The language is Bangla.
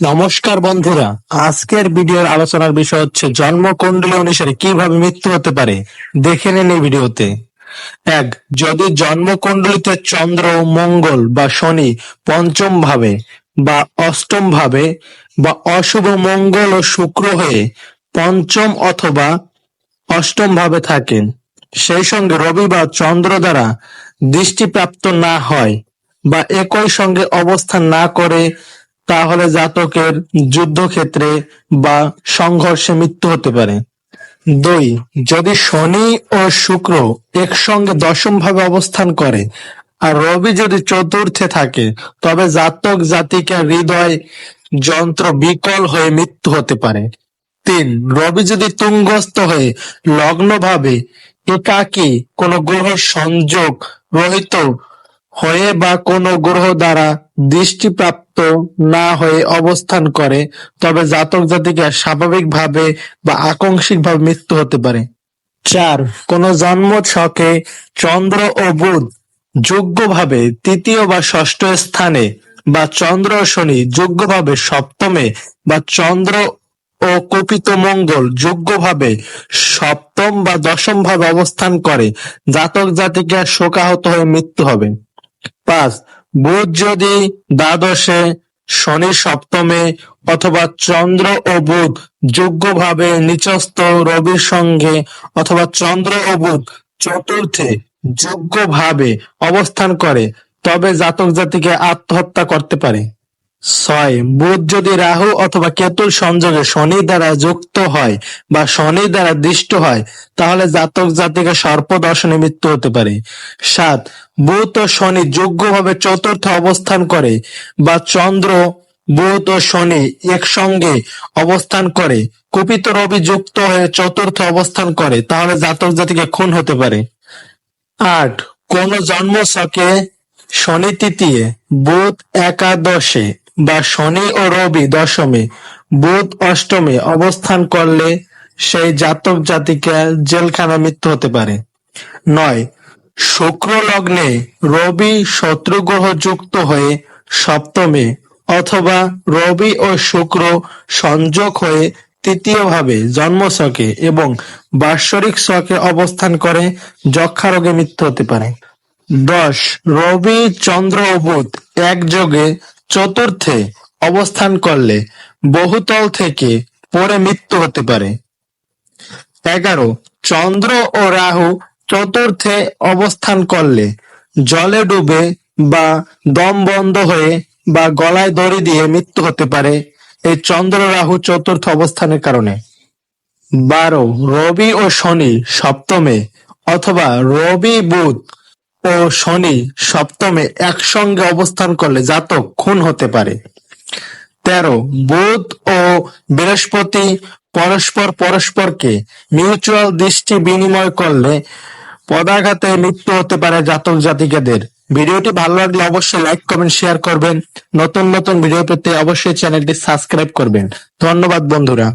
নমস্কার বন্ধুরা। আজকের ভিডিওর আলোচনার বিষয় হচ্ছে জন্মকুণ্ডলী অনুসারে কীভাবে মৃত্যু হতে পারে, দেখে নিন এই ভিডিওতে। এক, যদি জন্মকুণ্ডলিতে চন্দ্র, মঙ্গল বা শনি পঞ্চম ভাবে বা অষ্টম ভাবে বা অশুভ মঙ্গল ও শুক্র হয়ে পঞ্চম অথবা অষ্টম ভাবে থাকেন, সেই সঙ্গে রবি বা চন্দ্র দ্বারা দৃষ্টিপ্রাপ্ত না হয় বা একই সঙ্গে অবস্থান না করে তাহলে জাতকের যুদ্ধক্ষেত্রে বা সংঘর্ষে মৃত্যু হতে পারে। দুই, যদি শনি ও শুক্র একসঙ্গে দশম ভাবে অবস্থান করে আর রবি যদি চতুর্থে থাকে, তবে জাতক জাতিকার হৃদয় যন্ত্র বিকল হয়ে মৃত্যু হতে পারে। তিন, রবি যদি তুঙ্গস্থ হয়ে লগ্ন ভাবে একাকী কোন গ্রহ সংযোগ রহিত হয়ে বা কোন গ্রহ দ্বারা দৃষ্টিপ্রাপ্ত না হয়ে অবস্থান করে, তবে জাতক জাতিকা স্বাভাবিকভাবে বা আকস্মিকভাবে মৃত্যু হতে পারে। চার, কোন জন্ম ছকে চন্দ্র ও বুধ যোগ্যভাবে তৃতীয় বা ষষ্ঠ স্থানে বা চন্দ্র শনি যোগ্যভাবে সপ্তমে বা চন্দ্র ও কপিত মঙ্গল যোগ্যভাবে সপ্তম বা দশম ভাবে অবস্থান করে, জাতক জাতিকা শোকাহত হয়ে মৃত্যু হবে। পাঁচ বুধ যদি দ্বাদশে, শনি সপ্তমে অথবা চন্দ্র ও বুধ যোগ্যভাবে নিচস্থ রবির সঙ্গে অথবা চন্দ্র ও বুধ চতুর্থে যোগ্যভাবে অবস্থান করে, তবে জাতক জাতিকে আত্মহত্যা করতে পারে। ছয়, বুধ যদি রাহু অথবা কেতুর সংযোগে শনি দ্বারা যুক্ত হয় বা শনি দ্বারা দৃষ্ট হয়, তাহলে জাতক জাতিকে সর্পদর্শনে মৃত্যু হতে পারে। সাত, বুধ ও শনি যোগ্যভাবে চতুর্থ অবস্থান করে বা চন্দ্র, বুধ ও শনি একসঙ্গে অবস্থান করে, কুপিত রবি যুক্ত হয়ে চতুর্থ অবস্থান করে, তাহলে জাতক জাতিকে খুন হতে পারে। আট, কোন জন্মছকে শনি তৃতীয়, বুধ একাদশে বা শনি ও রবি দশমে, বুধ অষ্টমে অবস্থান করলে সেই জাতক জাতিকা জেলখানা মৃত্যু হতে পারে। নয় শুক্র লগ্নে রবি শত্রু গ্রহ যুক্ত হয়ে সপ্তমে অথবা রবি ও শুক্র সংযোগ হয়ে তৃতীয় ভাবে জন্মছকে এবং বাৎসরিক ছকে অবস্থান করে যক্ষা রোগে মৃত্যু হতে পারে। দশ, রবি চন্দ্র ও বুধ একযোগে চতুর্থে অবস্থান করলে বহুতল থেকে পড়ে মৃত্যু হতে পারে। এগারো, চন্দ্র ও রাহু চতুর্থে অবস্থান করলে জলে ডুবে বা দম বন্ধ হয়ে বা গলায় দড়ি দিয়ে মৃত্যু হতে পারে এই চন্দ্র রাহু চতুর্থ অবস্থানের কারণে। বারো, রবি ও শনি সপ্তমে অথবা রবি বুধ ও শনি সপ্তমে একসঙ্গে অবস্থান করলে জাতক খুন হতে পারে। তেরো, বুধ ও বৃহস্পতি পরস্পর পরস্পরকে মিউচুয়াল দৃষ্টি বিনিময় করলে পদাঘাতে মৃত্যু হতে পারে জাতক জাতিকাদের। ভিডিওটি ভালো লাগলে অবশ্যই লাইক কমেন্ট শেয়ার করবেন। নতুন নতুন ভিডিও পেতে অবশ্যই চ্যানেলটি সাবস্ক্রাইব করবেন। ধন্যবাদ বন্ধুরা।